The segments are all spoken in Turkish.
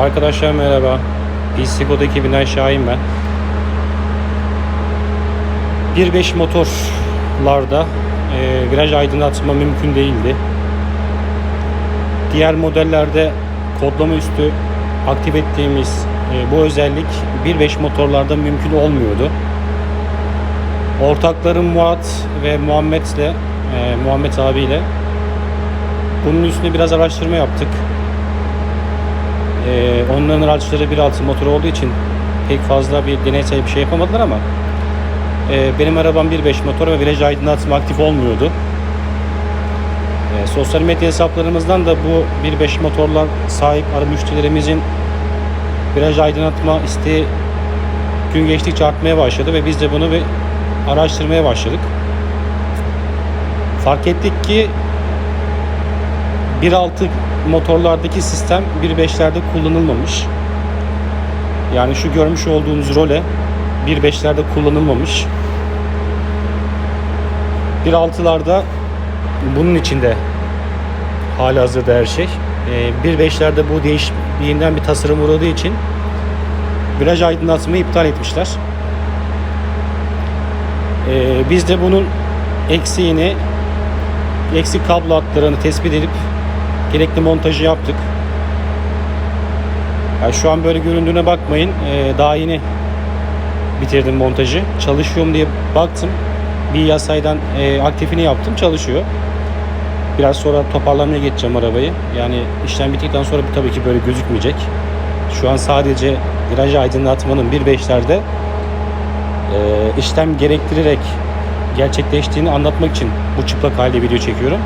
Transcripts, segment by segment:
Arkadaşlar merhaba. Pisiko'da ekibinden Şahin ben. 1.5 motorlarda e, viraj aydınlatma mümkün değildi. Diğer modellerde kodlama üstü aktif ettiğimiz e, bu özellik 1.5 motorlarda mümkün olmuyordu. Ortaklarım Murat ve Muhammed'le e, Muhammed abiyle bunun üstüne biraz araştırma yaptık. Ee, onların araçları 1.6 motor olduğu için pek fazla bir deneysel bir şey yapamadılar ama e, benim arabam 1.5 motor ve viraj aydınlatma aktif olmuyordu. E, sosyal medya hesaplarımızdan da bu 1.5 motorlar sahip arı müşterilerimizin viraj aydınlatma isteği gün geçtikçe artmaya başladı ve biz de bunu bir araştırmaya başladık. Fark ettik ki 1.6 motorlardaki sistem 1.5'lerde kullanılmamış. Yani şu görmüş olduğunuz role 1.5'lerde kullanılmamış. 1.6'larda bunun içinde hali hazırda her şey. Ee, 1.5'lerde bu değiş yeniden bir tasarım uğradığı için viraj aydınlatmayı iptal etmişler. Ee, biz de bunun eksiğini eksik kablo hatlarını tespit edip gerekli montajı yaptık. Yani şu an böyle göründüğüne bakmayın. Ee, daha yeni bitirdim montajı. Çalışıyorum diye baktım. Bir yasaydan e, aktifini yaptım. Çalışıyor. Biraz sonra toparlamaya geçeceğim arabayı. Yani işlem bittikten sonra bu tabii ki böyle gözükmeyecek. Şu an sadece viraj aydınlatmanın 1.5'lerde e, işlem gerektirerek gerçekleştiğini anlatmak için bu çıplak haliyle video çekiyorum.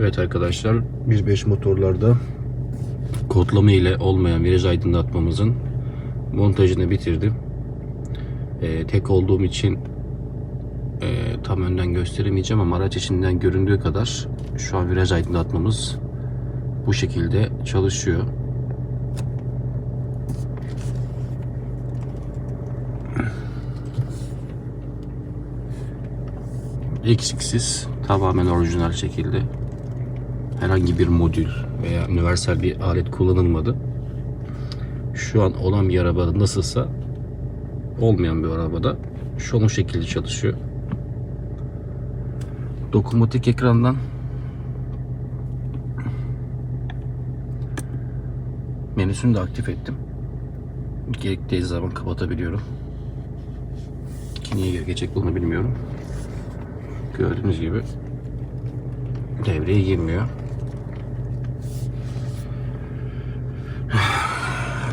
Evet arkadaşlar 1.5 motorlarda kodlama ile olmayan viraj aydınlatmamızın montajını bitirdim. Ee, tek olduğum için e, tam önden gösteremeyeceğim ama araç içinden göründüğü kadar şu an viraj aydınlatmamız bu şekilde çalışıyor. Eksiksiz tamamen orijinal şekilde herhangi bir modül veya universal bir alet kullanılmadı. Şu an olan bir arabada nasılsa olmayan bir arabada şu an o şekilde çalışıyor. Dokunmatik ekrandan menüsünü de aktif ettim. Gerektiği zaman kapatabiliyorum. Ki niye gerekecek bunu bilmiyorum. Gördüğünüz gibi devreye girmiyor.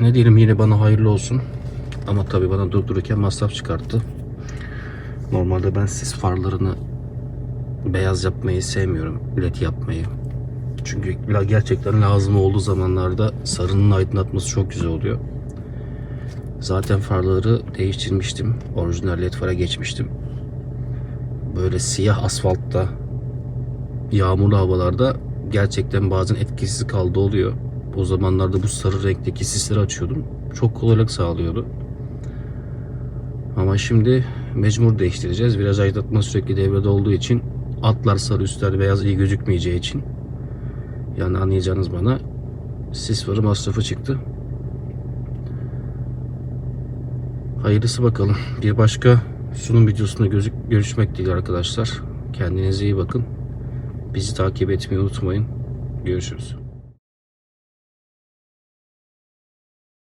Ne diyelim yine bana hayırlı olsun. Ama tabii bana durdururken masraf çıkarttı. Normalde ben sis farlarını beyaz yapmayı sevmiyorum. led yapmayı. Çünkü gerçekten lazım olduğu zamanlarda sarının aydınlatması çok güzel oluyor. Zaten farları değiştirmiştim. Orijinal led fara geçmiştim. Böyle siyah asfaltta yağmurlu havalarda gerçekten bazen etkisiz kaldı oluyor. O zamanlarda bu sarı renkteki sisleri açıyordum. Çok kolaylık sağlıyordu. Ama şimdi mecbur değiştireceğiz. Biraz aydınlatma sürekli devrede olduğu için atlar sarı üstler beyaz iyi gözükmeyeceği için yani anlayacağınız bana sis farı masrafı çıktı. Hayırlısı bakalım. Bir başka sunum videosunda gözük görüşmek dileğiyle arkadaşlar. Kendinize iyi bakın. Bizi takip etmeyi unutmayın. Görüşürüz.